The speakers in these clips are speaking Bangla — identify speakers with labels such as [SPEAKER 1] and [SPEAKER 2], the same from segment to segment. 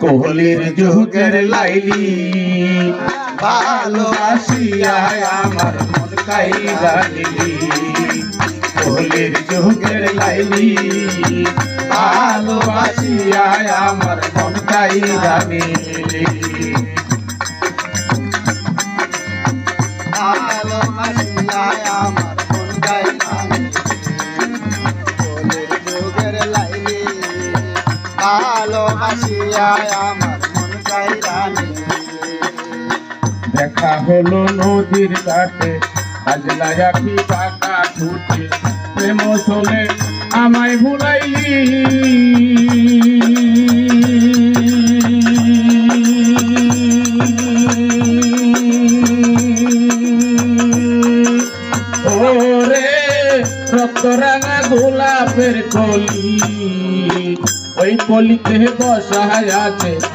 [SPEAKER 1] কোহলির যুগের লাইলি। ভালোবাসিয়া আমার মন কাই নিলি। কোহলির যুগের লাইলি। ভালোবাসিয়া আমার মন কাই নিলি। দেখা হলো নদীর ঘাটে আজলা রাখি বাঁকা ঠুটে প্রেম চলে আমায় ভুলাইলি। রক্ত রাঙা গোলাপের কলি ওই কলিতে বসায়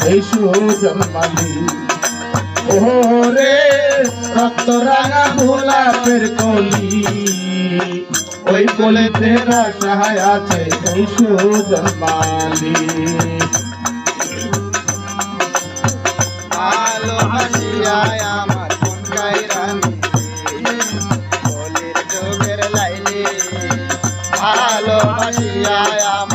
[SPEAKER 1] এই সুজন মালি। ওরে, রক্ত রাঙা গোলাপের কলি। ওই কলিতে বসায় এই সুজন মালি।
[SPEAKER 2] ভালোবাসিয়া আমার মন গাইলা কোলের যুগের লাইলি আমার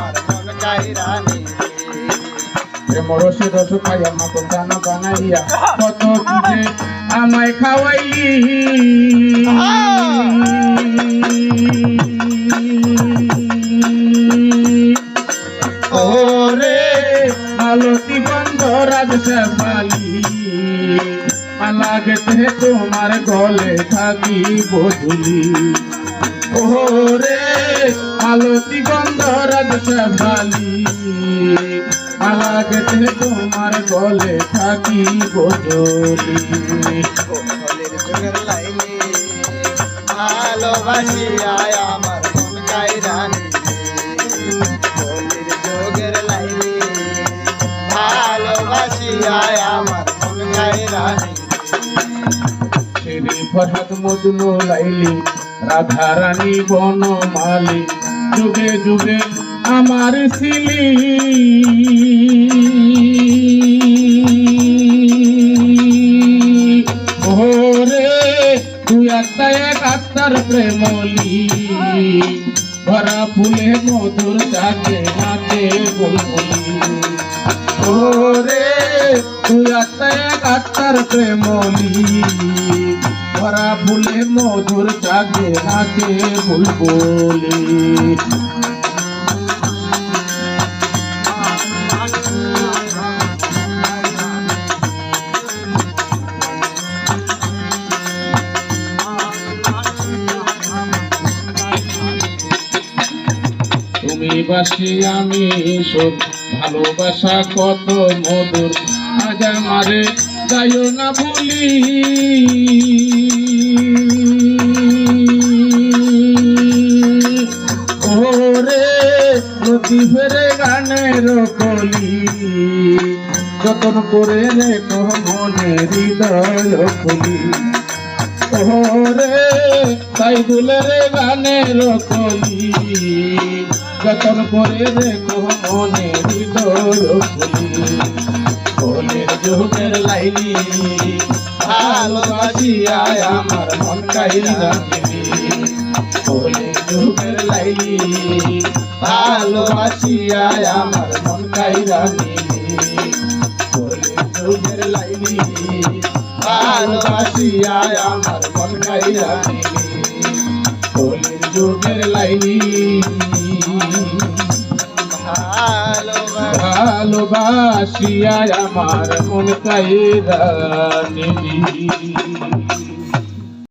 [SPEAKER 1] মরসে রস খাইয়া মতো দানা বানাইয়া কত যে আমায় খাওয়াইলি ওরে আলোতি বন্ধ রাজ শেফালি মালা গেতে তোমার গলে থাকি বধুলি। ওরে আলোতি গন্ধ রাজ শেফালি মালা গেতে তোমার গলে থাকি
[SPEAKER 2] কোলের যুগের লাইলি ভালোবাসিয়া আমার মন গাইরানি কোলের যুগের লাইলি ভালোবাসিয়া আমার মন গাইরানি
[SPEAKER 1] শ্রী ফরহাদ মজনু লাইলি রাধা রানী বনমালী যুগে যুগে আমার ছিলি। ওরে, তুই একটা এক আত্মার প্রেমলি। ভরা ফুলে মধুর চাকে নাচে বুলবুলি ওরে, তুই একটা এক আত্মার প্রেমলি। ভরা ফুলে মধুর চাকে নাচে বুলবুলি। বাসি আমি সুর ভালোবাসা কত মধুর। আজ আমারে যাইও না ভুলি ওরে নদী গানের কলি, যতন করে রেখো মনে হৃদয় খুলি। ওরে তাই দুলের গানের কলি যতন করে রেখো মনে কোলের যুগের লাইলি ভালোবাসিয়া আমার মন কাইরা কোলের যুগের লাইলি ভালোবাসিয়া আমার মন কাইরা নিলি কোলের যুগের লাইলি ভালোবাসিয়া আমার মন কাইরা যুগের লাইলি। ভালোবাসিয়া আমার মন কাইরা নিলি